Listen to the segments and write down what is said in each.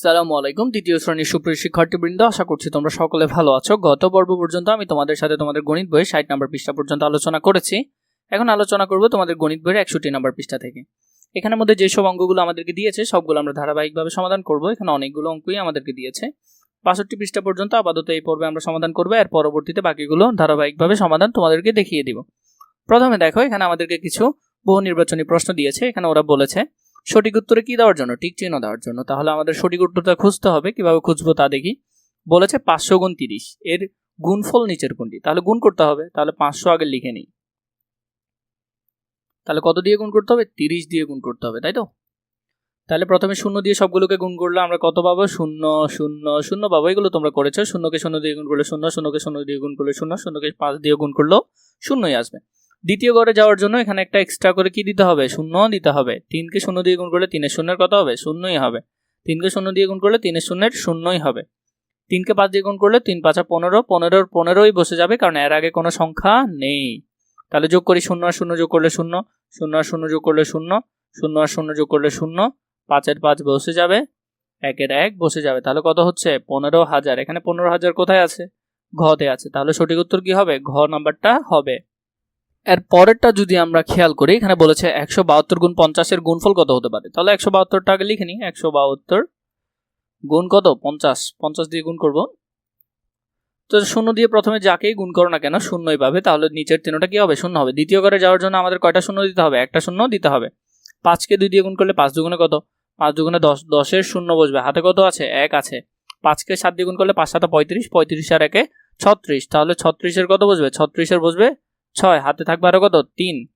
আসসালামু আলাইকুম, দ্বিতীয় শ্রেণির সুপ্রিয় শিক্ষার্থীবৃন্দ, আশা করছি তোমরা সকলে ভালো আছো। গত পর্ব পর্যন্ত আমি তোমাদের সাথে তোমাদের গণিত বইয়ের ষাট নম্বর পৃষ্ঠা পর্যন্ত আলোচনা করেছি। এখন আলোচনা করব তোমাদের গণিত বইয়ের একষট্টি নম্বর পৃষ্ঠা থেকে। এখানের মধ্যে যেসব অঙ্কগুলো আমাদেরকে দিয়েছে, সবগুলো আমরা ধারাবাহিকভাবে সমাধান করব। এখানে অনেকগুলো অঙ্কই আমাদেরকে দিয়েছে। বাষট্টি পৃষ্ঠা পর্যন্ত আপাতত এই পর্বে আমরা সমাধান করব। আর পরবর্তীতে বাকিগুলো ধারাবাহিকভাবে সমাধান তোমাদেরকে দেখিয়ে দিব। প্রথমে দেখো, এখানে আমাদেরকে কিছু বহু নির্বাচনী প্রশ্ন দিয়েছে। এখানে ওরা বলেছে সঠিক উত্তরে কি দেওয়ার জন্য? টিক চিহ্ন দেওয়ার জন্য। তাহলে আমাদের সঠিক উত্তরটা খুঁজতে হবে, কীভাবে খুঁজবো তা দেখি। বলেছে পাঁচশো গুণ তিরিশ, এর গুণফল নিচের কোনটি? তাহলে গুণ করতে হবে, তাহলে পাঁচশো আগে লিখে নিই। তাহলে কত দিয়ে গুণ করতে হবে? তিরিশ দিয়ে গুণ করতে হবে, তাই তো? তাহলে প্রথমে শূন্য দিয়ে সবগুলোকে গুণ করলে আমরা কত পাবো? শূন্য শূন্য শূন্য পাবো। এগুলো তোমরা করেছ, শূন্যকে শূন্য দিয়ে গুণ করলে শূন্য, শূন্যকে শূন্য দিয়ে গুণ করলে শূন্য, শূন্যকে পাঁচ দিয়ে গুণ করলেও শূন্যই আসবে। দ্বিতীয় ঘরে যাওয়ার জন্য এখানে একটা এক্সট্রা করে কি দিতে হবে? শূন্য দিতে হবে। তিনকে শূন্য দিয়ে গুণ করলে তিনের শূন্যের কত হবে? শূন্যই হবে। তিনকে শূন্য দিয়ে গুণ করলে তিনের শূন্যের শূন্যই হবে। তিনকে পাঁচ দিয়ে গুণ করলে তিন পাঁচা পনেরো, পনেরোর পনেরোই বসে যাবে কারণ এর আগে কোনো সংখ্যা নেই। তাহলে যোগ করি শূন্য আর শূন্য যোগ করলে শূন্য শূন্য আর শূন্য যোগ করলে শূন্য শূন্য আর শূন্য যোগ করলে শূন্য, পাঁচের পাঁচ বসে যাবে, একের এক বসে যাবে। তাহলে কত হচ্ছে? পনেরো হাজার। এখানে পনেরো হাজার কোথায় আছে? ঘতে আছে। তাহলে সঠিক উত্তর কি হবে? ঘ নাম্বারটা হবে। এর পরেরটা যদি আমরা খেয়াল করি, এখানে বলেছে একশো বাহাত্তর গুণ পঞ্চাশের গুণফল কত হতে পারে? তাহলে একশো বাহাত্তরটা আগে লিখে নিই। একশো বাহাত্তর গুণ কত? পঞ্চাশ। পঞ্চাশ দিয়ে গুণ করব। তো শূন্য দিয়ে প্রথমে যাকেই গুণ করো না কেন, শূন্যই পাবে। তাহলে নিচের তিনটা কি হবে? শূন্য হবে। দ্বিতীয় ঘরে যাওয়ার জন্য আমাদের কয়টা শূন্য দিতে হবে? একটা শূন্য দিতে হবে। পাঁচকে দুই দিয়ে গুণ করলে পাঁচ দুগুণে কত? পাঁচ দুগুণে দশ। দশের শূন্য বসবে। হাতে কত আছে? এক আছে। পাঁচকে সাত দিয়ে গুণ করলে পাঁচ সাত পঁয়ত্রিশ। পঁয়ত্রিশ আর একে ছত্রিশ। তাহলে ছত্রিশের কত বসবে? ছত্রিশের বসবে ছয়, হাতে থাকবে আরও কত? তিন।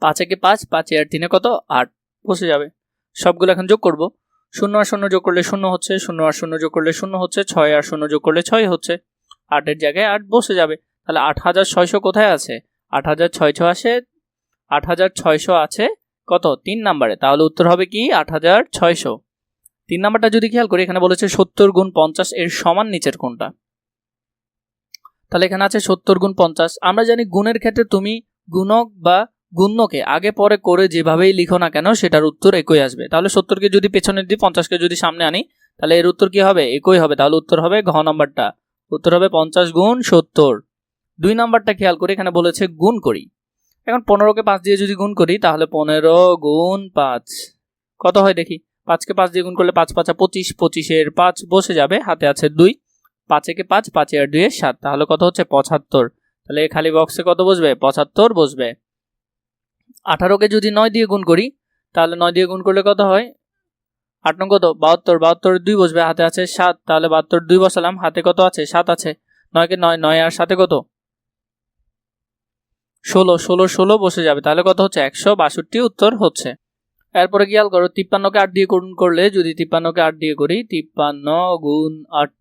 পাঁচ একে পাঁচ পাঁচ আর তিনে কত? আট। বসে যাবে। সবগুলো এখন যোগ করব। শূন্য আর শূন্য যোগ করলে শূন্য হচ্ছে, শূন্য আর শূন্য যোগ করলে শূন্য হচ্ছে, ছয় আর শূন্য যোগ করলে ছয় হচ্ছে। আটের জায়গায় আট বসে যাবে। তাহলে আট হাজার ছয়শো কোথায় আছে? আট হাজার ছয়শো আসে, আট হাজার ছয়শো আছে কত? তিন নাম্বারে। তাহলে উত্তর হবে কি? আট হাজার ছয়শো। তিন নাম্বারটা যদি খেয়াল করি, এখানে বলেছে সত্তর গুণ পঞ্চাশ এর সমান নিচের কোনটা তাহলে এখানে আছে সত্তর গুণ পঞ্চাশ। আমরা জানি গুণের ক্ষেত্রে তুমি গুণক বা গুণ্যকে আগে পরে করে যেভাবেই লিখো না কেন সেটার উত্তর একই আসবে। তাহলে সত্তরকে যদি পেছনে দিই পঞ্চাশকে যদি সামনে আনি, তাহলে এর উত্তর কি হবে? একই হবে। তাহলে উত্তর হবে ঘ নম্বরটা। উত্তর হবে পঞ্চাশ গুণ সত্তর। দুই নম্বরটা খেয়াল করি এখানে বলেছে গুণ করি। এখন পনেরোকে পাঁচ দিয়ে যদি গুণ করি, তাহলে পনেরো গুণ পাঁচ। কত হয় দেখি? পাঁচকে পাঁচ দিয়ে গুণ করলে পাঁচ পাঁচা পঁচিশ, পঁচিশের পাঁচ বসে যাবে, হাতে আছে দুই। পাঁচেকে পাঁচ, পাঁচে আর দুইয়ে সাত। তাহলে কত হচ্ছে? পঁচাত্তর। তাহলে খালি বক্সে কত বসবে? পঁচাত্তর বসবে। আঠারোকে যদি নয় দিয়ে গুণ করি, তাহলে নয় দিয়ে গুণ করলে কত হয়? আট নং কত? বাহাত্তর। বাহাত্তর দুই বসবে, হাতে আছে সাত। তাহলে বাহাত্তর দুই বসালাম, হাতে কত আছে? সাত আছে। নয়কে নয় নয় আর সাথে কত? ষোলো। ষোলো ষোলো বসে যাবে। তাহলে কত হচ্ছে? একশো বাষট্টি উত্তর হচ্ছে। এরপরে খেয়াল করো, তিপ্পান্নকে আট দিয়ে গুণ করলে যদি তিপ্পান্নকে আট দিয়ে করি, তিপ্পান্ন গুণ আট।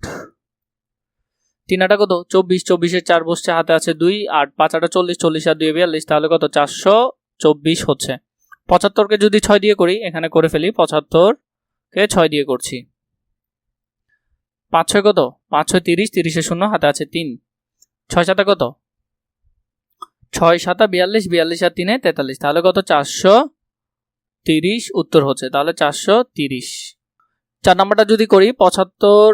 তিন আটা কত? চব্বিশ, চব্বিশের চার বসছে, হাতে আছে দুই আট পাঁচ আটা চল্লিশ চল্লিশ আর দুই বিয়াল্লিশ, তাহলে কত? চারশো চব্বিশ হচ্ছে। পঁচাত্তরকে যদি ছয় দিয়ে করি, এখানে করে ফেলি, পঁচাত্তরকে ছয় দিয়ে করছি। পাঁচ ছয় কত? পাঁচ ছয় তিরিশ, তিরিশে শূন্য, হাতে আছে তিন। ছয় সাতা কত? ছয় সাতা বিয়াল্লিশ বিয়াল্লিশ আর তিনে তেতাল্লিশ, তাহলে কত? চারশো তিরিশ উত্তর হচ্ছে, তাহলে চারশো তিরিশ। চার নাম্বারটা যদি করি, পঁচাত্তর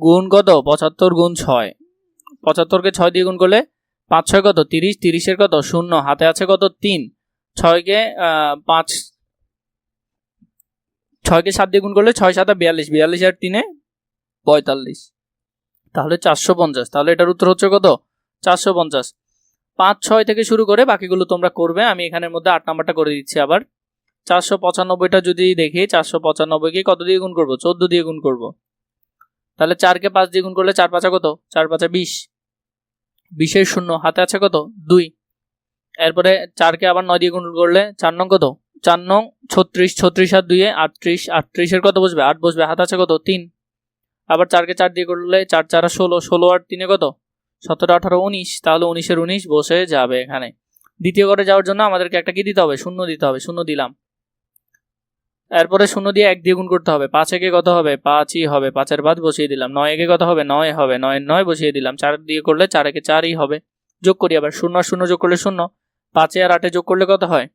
গুণ কত? পঁচাত্তর গুণ ছয়। পঁচাত্তরকে ছয় দিয়ে গুণ করলে পাঁচ ছয় কত? তিরিশ। তিরিশের কত? শূন্য। হাতে আছে কত? তিন। ছয়কে পাঁচ, ছয়কে সাত দিয়ে গুণ করলে ছয় সাতা বিয়াল্লিশ। বিয়াল্লিশ আর তিনে পঁয়তাল্লিশ। তাহলে চারশো পঞ্চাশ। তাহলে এটার উত্তর হচ্ছে কত? চারশো পঞ্চাশ। পাঁচ, ছয় থেকে শুরু করে বাকিগুলো তোমরা করবে। আমি এখানের মধ্যে আট নাম্বারটা করে দিচ্ছি আবার। চারশো পঁচানব্বইটা যদি দেখি, চারশো পঁচানব্বইকে কত দিয়ে গুণ করব? চোদ্দ দিয়ে গুণ করব। তাহলে চারকে পাঁচ দিয়ে গুণ করলে চার পাঁচা কত? চার পাঁচা বিশ। বিশের শূন্য, হাতে আছে কত? দুই। এরপরে চারকে আবার নয় দিয়ে গুণ করলে চার নং কত? চার নং, ছত্রিশ ছত্রিশ আর দুইয়ে আটত্রিশ। আটত্রিশের কত বসবে? আট বসবে। হাত আছে কত? তিন। আবার চারকে চার দিয়ে করলে চার চার ষোলো। ষোলো আর তিনে কত? সতেরো, আঠারো, উনিশ। তাহলে উনিশের উনিশ বসে যাবে এখানে। দ্বিতীয় ঘরে যাওয়ার জন্য আমাদেরকে একটা কি দিতে হবে? শূন্য দিতে হবে। শূন্য দিলাম। এরপরে শূন্য দিয়ে এক দিয়ে গুণ করতে হবে। পাঁচ একে কত হবে? পাঁচই হবে। পাঁচের বাদ বসিয়ে দিলাম। নয় একে কত হবে? নয় হবে। নয় নয় বসিয়ে দিলাম। চার দিয়ে করলে চার একে চারই হবে। যোগ করি আবার। শূন্য আর শূন্য যোগ করলে শূন্য। পাঁচে আর আটে যোগ করলে কত হয়?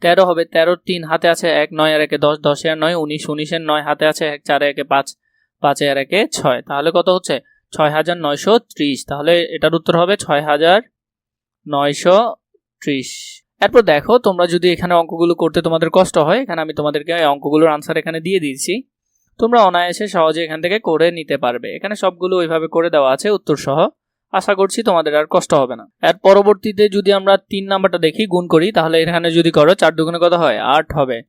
তেরো হবে। তেরো তিন, হাতে আছে এক, নয় আর একে দশ। দশে আর নয়, উনিশ। উনিশের নয়, হাতে আছে এক, চারে একে পাঁচ। পাঁচে আর একে ছয়। তাহলে কত হচ্ছে? ছয় হাজার নয়শো ত্রিশ। তাহলে এটার উত্তর হবে ছয় হাজার নয়শো ত্রিশ। এরপর দেখো, তোমরা যদি এখানে অঙ্কগুলো করতে তোমাদের কষ্ট হয়, এখানে আমি তোমাদেরকে অঙ্কগুলোর আনসার এখানে দিয়ে দিয়েছি। তোমরা অনায়াসে সহজে এখান থেকে করে নিতে পারবে। এখানে সবগুলো ওইভাবে করে দেওয়া আছে উত্তর সহ আশা করছি তোমাদের আর কষ্ট হবে না। এর পরবর্তীতে যদি আমরা তিন নাম্বারটা দেখি, গুণ করি, তাহলে এখানে যদি করো, চার দুগুণে কত হয়? আট হবে।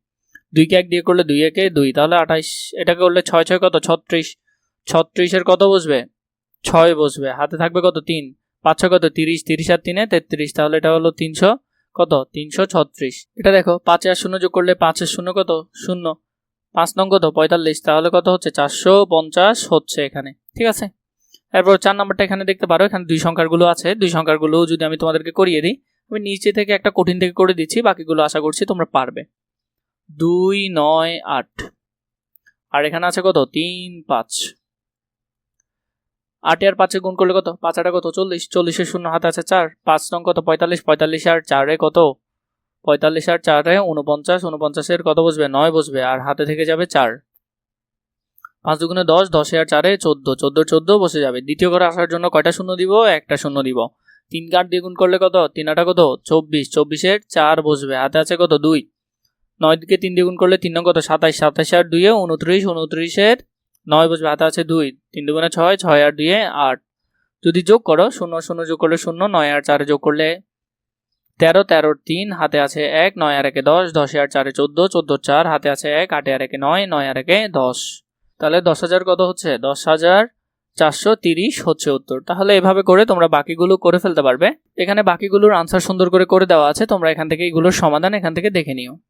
দুইকে এক দিয়ে করলে দুই একে দুই, তাহলে আঠাইশ এটাকে করলে ছয় ছয় কত? ছত্রিশ। ছত্রিশের কত বসবে? ছয় বসবে। হাতে থাকবে কত? তিন। পাঁচ কত? তিরিশ। তিরিশ আর তিনে তেত্রিশ, তাহলে এটা হলো তিনশো। কত? তিনশো ছত্রিশ। এটা দেখো, পাঁচে আর শূন্য যোগ করলে পাঁচের শূন্য কত? শূন্য। পাঁচ নং কত? পঁয়তাল্লিশ। তাহলে কত হচ্ছে? চারশো পঞ্চাশ হচ্ছে এখানে। ঠিক আছে? এরপর চার নাম্বারটা এখানে দেখতে পারো, এখানে দুই সংখ্যাগুলো আছে। দুই সংখ্যাগুলো যদি আমি তোমাদেরকে করিয়ে দিই, আমি নিচে থেকে একটা কঠিন থেকে করে দিচ্ছি, বাকিগুলো আশা করছি তোমরা পারবে। দুই, নয়, আট। আর এখানে আছে কত? তিন, পাঁচ। আটে আর পাঁচে গুণ করলে কত? পাঁচ আটা কত? চল্লিশ। চল্লিশের শূন্য হাতে আছে চার। পাঁচ নং কত? পঁয়তাল্লিশ। পঁয়তাল্লিশ আর চারে কত? পঁয়তাল্লিশ আর চারে উনপঞ্চাশ উনপঞ্চাশের কত বসবে? নয় বসবে। আর হাতে থেকে যাবে চার। পাঁচ দুগুণে দশ, দশে আর চারে চোদ্দ। চোদ্দ চোদ্দ বসে যাবে। দ্বিতীয় ঘরে আসার জন্য কয়টা শূন্য দিব? একটা শূন্য দিব। তিন কাঠ দিয়ে গুণ করলে কত? তিন আটা কত? চব্বিশ। চব্বিশের চার বসবে। হাতে আছে কত? দুই। নয় দিকে তিন দিয়ে গুণ করলে তিন নং কত? সাতাইশ। সাতাইশ আর দুইয়ে উনত্রিশ উনত্রিশের নয় বসবে হাতে আছে দুই, তিন দুগুণে ছয় ছয় আর দুইয়ে আট। যদি যোগ করো, শূন্য শূন্য যোগ করলে শূন্য, নয় আর চারে যোগ করলে তেরো তেরোর তিন, হাতে আছে এক, নয় আর একে দশ, দশে আর চারে চোদ্দ চোদ্দোর চার, হাতে আছে এক, আটে আর একে নয় নয় আর একে দশ। তাহলে দশ হাজার কত হচ্ছে? দশ হাজার চারশো তিরিশ হচ্ছে উত্তর। তাহলে এভাবে করে তোমরা বাকিগুলো করে ফেলতে পারবে। এখানে বাকিগুলোর আনসার সুন্দর করে করে দেওয়া আছে। তোমরা এখান থেকে এগুলোর সমাধান এখান থেকে দেখে নিও।